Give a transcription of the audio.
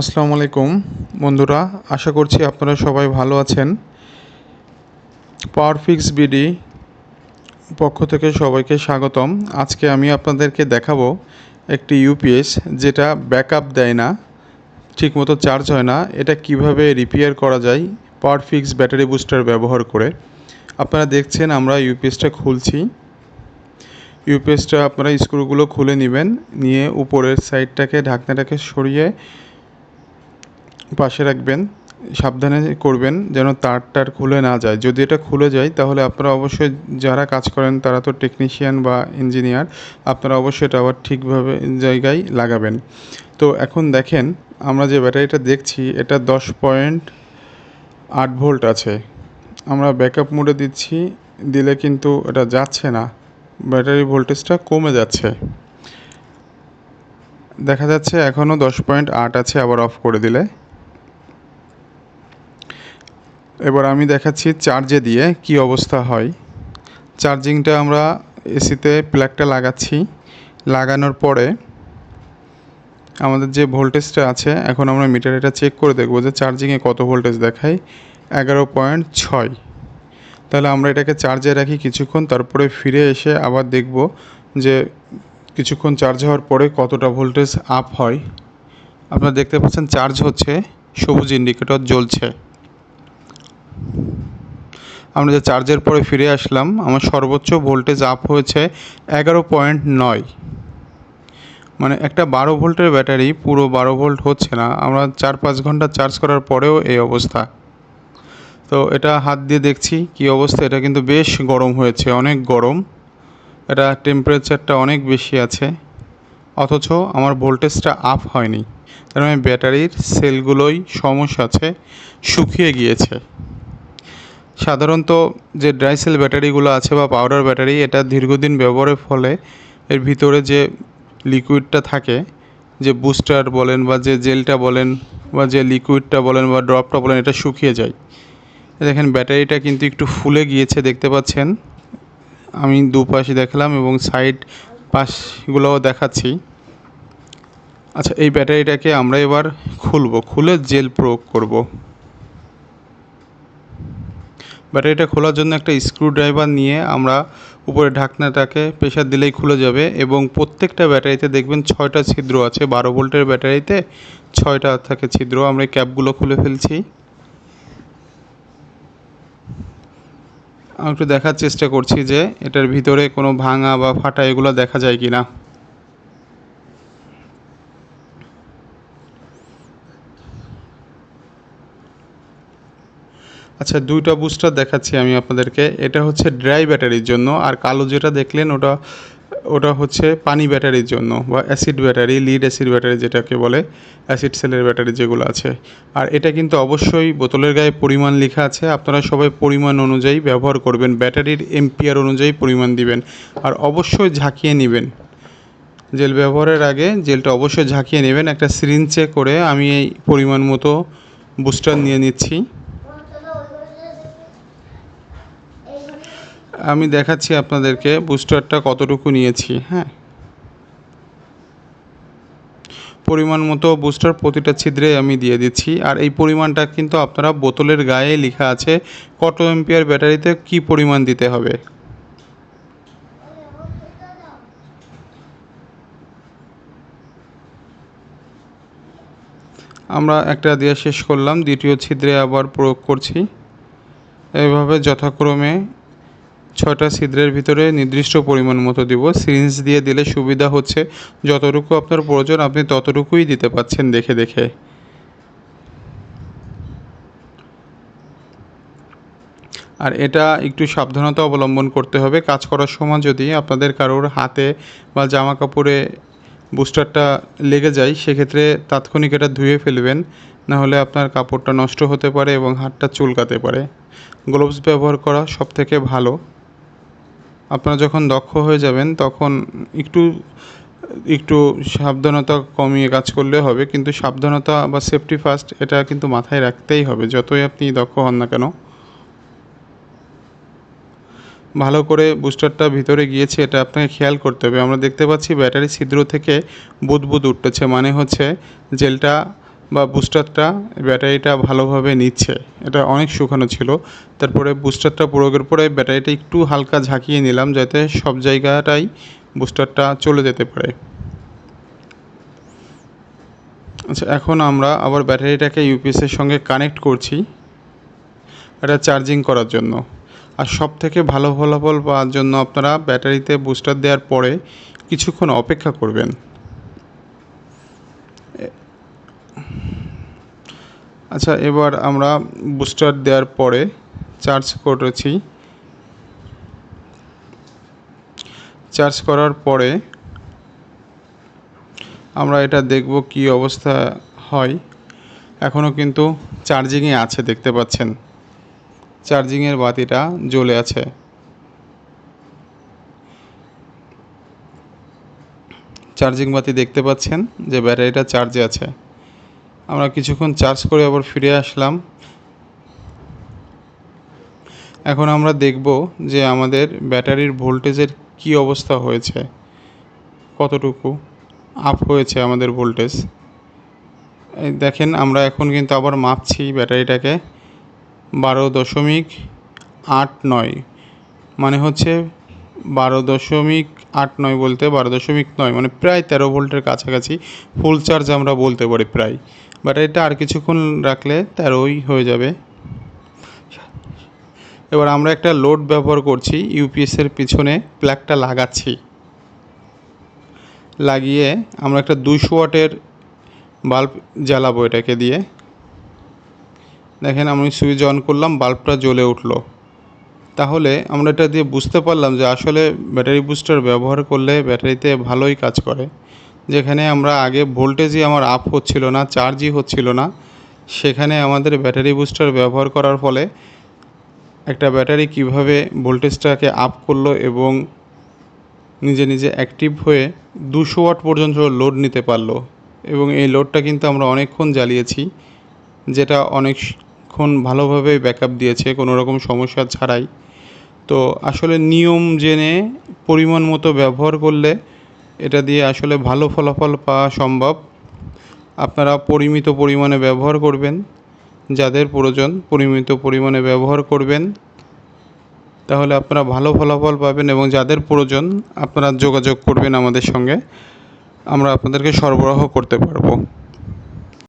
আসসালামু আলাইকুম, বন্ধুরা, আশা করছি আপনারা সবাই ভালো আছেন। পাওয়ার ফিক্স বিডি পক্ষ থেকে সবাইকে স্বাগতম। আজকে আমি আপনাদেরকে দেখাবো একটি ইউপিএস যেটা ব্যাকআপ দেয় না, ঠিকমতো চার্জ হয় না। এটা কীভাবে রিপেয়ার করা যায় পাওয়ার ফিক্স ব্যাটারি বুস্টার ব্যবহার করে। আপনারা দেখছেন, আমরা ইউপিএসটা খুলছি। ইউপিএসটা আপনারা স্ক্রুগুলো খুলে নেবেন, নিয়ে উপরের সাইডটাকে, ঢাকনাটাকে সরিয়ে পাশে রাখবেন, সাবধানে করবেন যেন তার টার খুলে না যায়। যদি এটা খুলে যায়, তাহলে আপনারা অবশ্যই যারা কাজ করেন, তারা তো টেকনিশিয়ান বা ইঞ্জিনিয়ার আপনারা অবশ্যই এটা আবার ঠিকভাবে জায়গায় লাগাবেন। তো এখন দেখেন, আমরা যে ব্যাটারিটা দেখছি, এটা দশ পয়েন্ট আট ভোল্ট আছে। আমরা ব্যাকআপ মোডে দিচ্ছি, দিলে কিন্তু এটা যাচ্ছে না। ব্যাটারি ভোল্টেজটা কমে যাচ্ছে। দেখা যাচ্ছে এখনও দশ পয়েন্ট আট আছে, আবার অফ করে দিলে। এবার আমি দেখাচ্ছি চার্জে দিয়ে কি অবস্থা হয়। চার্জিংটা আমরা এসিতে প্লাগটা লাগাচ্ছি। লাগানোর পরে আমাদের যে ভোল্টেজটা আছে, এখন আমরা মিটার এটা চেক করে দেখব যে চার্জিংয়ে কত ভোল্টেজ দেখায়। এগারো পয়েন্ট ছয়। তাহলে আমরা এটাকে চার্জে রাখি কিছুক্ষণ, তারপরে ফিরে এসে আবার দেখব যে কিছুক্ষণ চার্জ হওয়ার পরে কতটা ভোল্টেজ আপ হয়। আপনারা দেখতে পাচ্ছেন, চার্জ হচ্ছে সবুজ ইন্ডিকেটর জ্বলছে। আমরা যে চার্জের পরে ফিরে আসলাম, আমার সর্বোচ্চ ভোল্টেজ আপ হয়েছে এগারো পয়েন্ট নয়। মানে একটা বারো ভোল্টের ব্যাটারি, পুরো বারো ভোল্ট হচ্ছে না। আমরা চার পাঁচ ঘণ্টা চার্জ করার পরেও এই অবস্থা। তো এটা হাত দিয়ে দেখছি কি অবস্থা। এটা কিন্তু বেশ গরম হয়েছে, অনেক গরম। এটা টেম্পারেচারটা অনেক বেশি আছে। অথচ আমার ভোল্টেজটা আপ হয়নি। তার মানে ব্যাটারির সেলগুলোই সমস্যা আছে, শুকিয়ে গিয়েছে। সাধারণত যে ড্রাই সেল ব্যাটারিগুলো আছে বা পাউডার ব্যাটারি, এটা দীর্ঘদিন ব্যবহারের ফলে এর ভিতরে যে লিকুইডটা থাকে, যে বুস্টার বলেন বা যে জেলটা বলেন বা যে লিকুইডটা বলেন বা ড্রপটা বলেন, এটা শুকিয়ে যায়। দেখেন, ব্যাটারিটা কিন্তু একটু ফুলে গিয়েছে, দেখতে পাচ্ছেন? আমি দুপাশে দেখালাম এবং সাইড পাশগুলোও দেখাচ্ছি। আচ্ছা এই ব্যাটারিটাকে আমরা এবার খুলবো, খুলে জেল প্রয়োগ করব। ব্যাটারিটা খোলার জন্য একটা স্ক্রু ড্রাইভার নিয়ে আমরা উপরে ঢাকনাটাকে প্রেশার দিলেই খুলে যাবে এবং প্রত্যেকটা ব্যাটারিতে দেখবেন ছয়টা ছিদ্র আছে, বারো ভোল্টের ব্যাটারিতে ছয়টা থাকে ছিদ্র, আমরা এই ক্যাপগুলো খুলে ফেলছি। আমি একটু দেখার চেষ্টা করছি যে এটার ভিতরে কোনো ভাঙা বা ফাটা এগুলো দেখা যায় কি না আচ্ছা দুইটা বুস্টার দেখাচ্ছি আমি আপনাদেরকে। এটা হচ্ছে ড্রাই ব্যাটারির জন্য, আর কালো যেটা দেখলেন ওটা ওটা হচ্ছে পানি ব্যাটারির জন্য, বা acid battery lead acid battery যেটাকে বলে অ্যাসিড সেলের ব্যাটারি যেগুলো আছে। আর এটা কিন্তু অবশ্যই বোতলের গায়ে পরিমাণ লেখা আছে, আপনারা সবাই পরিমাণ অনুযায়ী ব্যবহার করবেন ব্যাটারির এমপিআর অনুযায়ী পরিমাণ দিবেন, আর অবশ্যই ঝাঁকিয়ে নেবেন। জেল ব্যবহারের আগে জেলটা অবশ্যই ঝাঁকিয়ে নেবেন, একটা সিরিঞ্চে করে আমি এই পরিমাণ মতো বুস্টার নিয়ে নিচ্ছি। আমি দেখাচ্ছি আপনাদেরকে, বুস্টারটা কতটুকু নিয়েছি হ্যাঁ। পরিমাণ মতো বুস্টার প্রতিটা ছিদ্রে আমি দিয়ে দিচ্ছি, আর এই পরিমাণটা কিন্তু আপনারা বোতলের গায়ে লেখা আছে, কত এম্পিয়ার ব্যাটারিতে কি পরিমাণ দিতে হবে। আমরা একটা দিয়ে শেষ করলাম, দ্বিতীয় ছিদ্রে আবার প্রয়োগ করছি। এভাবে যথাক্রমে ছয়টা ছিদ্রের ভিতরে নির্দিষ্ট পরিমাণ মতো দিব। সিরিঞ্জ দিয়ে দিলে সুবিধা হচ্ছে যতটুকু আপনার প্রয়োজন, আপনি ততটুকুই দিতে পাচ্ছেন দেখে দেখে। আর এটা একটু সাবধানতা অবলম্বন করতে হবে। কাজ করার সময় যদি আপনাদের কারোর হাতে বা জামা কাপড়ে বুস্টারটা লেগে যায়, সেক্ষেত্রে তাৎক্ষণিক এটা ধুয়ে ফেলবেন। নাহলে আপনার কাপড়টা নষ্ট হতে পারে এবং হাতটা চুলকাতে পারে। গ্লোভস ব্যবহার করা সব থেকে ভালো। আপনারা যখন দক্ষ হয়ে যাবেন, তখন একটু একটু সাবধানতা কমিয়ে কাজ করলে হবে, কিন্তু সাবধানতা বা সেফটি ফার্স্ট এটা কিন্তু মাথায় রাখতেই হবে, যতই আপনি দক্ষ হন না কেন। ভালো করে বুস্টারটা ভিতরে গিয়েছে, এটা আপনাকে খেয়াল করতে হবে। আমরা দেখতে পাচ্ছি ব্যাটারি ছিদ্র থেকে বুদবুদ উঠতেছে মানে হচ্ছে জেলটা বা বুস্টারটা, ব্যাটারিটা ভালোভাবে নিচ্ছে। এটা অনেক শুকানো ছিল। তারপরে বুস্টারটা প্রয়োগের পরে ব্যাটারিটা একটু হালকা ঝাঁকিয়ে নিলাম যাতে সব জায়গাটাই বুস্টারটা চলে যেতে পারে। আচ্ছা এখন আমরা আবার ব্যাটারিটাকে ইউপিএসের সঙ্গে কানেক্ট করছি এটা চার্জিং করার জন্য। আর সব থেকে ভালো ফলাফল পাওয়ার জন্য আপনারা ব্যাটারিতে বুস্টার দেওয়ার পরে কিছুক্ষণ অপেক্ষা করবেন। আচ্ছা এবার আমরা বুস্টার দেওয়ার পরে চার্জ করেছি। চার্জ করার পরে আমরা এটা দেখব কি অবস্থা হয়। এখনও কিন্তু চার্জিংয়ে আছে, দেখতে পাচ্ছেন। চার্জিংয়ের বাতিটা জ্বলে আছে। চার্জিং বাতি দেখতে পাচ্ছেন যে ব্যাটারিটা চার্জে আছে। আমরা কিছুক্ষণ চার্জ করে আবার ফিরে আসলাম। এখন আমরা দেখব যে আমাদের ব্যাটারির ভোল্টেজের কি অবস্থা হয়েছে। কতটুকু আপ হয়েছে আমাদের ভোল্টেজ। দেখেন, আমরা এখন কিন্তু আবার মাপছি ব্যাটারিটাকে। বারো দশমিক আট নয়। মানে হচ্ছে বারো দশমিক আট নয় বলতে বারো দশমিক নয় মানে প্রায় তেরো ভোল্টের কাছাকাছি। ফুল চার্জ আমরা বলতে পারি প্রায়। ব্যাটারিটা আর কিছুক্ষণ রাখলে তেরোই হয়ে যাবে। এবার আমরা একটা লোড ব্যবহার করছি ইউপিএসের পিছনে প্লাগটা লাগাচ্ছি। লাগিয়ে আমরা একটা দুশো ওয়াটের বাল্ব জ্বালাবো এটাকে দিয়ে। দেখেন আমি সুইচ অন করলাম বাল্বটা জ্বলে উঠল। তাহলে আমরা এটা দিয়ে বুঝতে পারলাম যে আসলে ব্যাটারি বুস্টার ব্যবহার করলে ব্যাটারিতে ভালোই কাজ করে। যেখানে আমরা আগে ভোল্টেজই আমার আপ হচ্ছিল না, চার্জই হচ্ছিল না। সেখানে আমাদের ব্যাটারি বুস্টার ব্যবহার করার ফলে একটা ব্যাটারি কীভাবে ভোল্টেজটাকে আপ করল এবং নিজে নিজে অ্যাক্টিভ হয়ে দুশো ওয়াট পর্যন্ত লোড নিতে পারল। এবং এই লোডটা কিন্তু আমরা অনেকক্ষণ জ্বালিয়েছি, যেটা অনেকক্ষণ ভালোভাবে ব্যাকআপ দিয়েছে, কোনো রকম সমস্যা ছাড়াই। তো আসলে নিয়ম জেনে, পরিমাণ মতো ব্যবহার করলে এটা দিয়ে আসলে ভালো ফলাফল পাওয়া সম্ভব। আপনারা পরিমিত পরিমাণে ব্যবহার করবেন। যাদের প্রয়োজন পরিমিত পরিমাণে ব্যবহার করবেন। তাহলে আপনারা ভালো ফলাফল পাবেন এবং যাদের প্রয়োজন আপনারা যোগাযোগ করবেন আমাদের সঙ্গে। আমরা আপনাদেরকে সরবরাহ করতে পারব।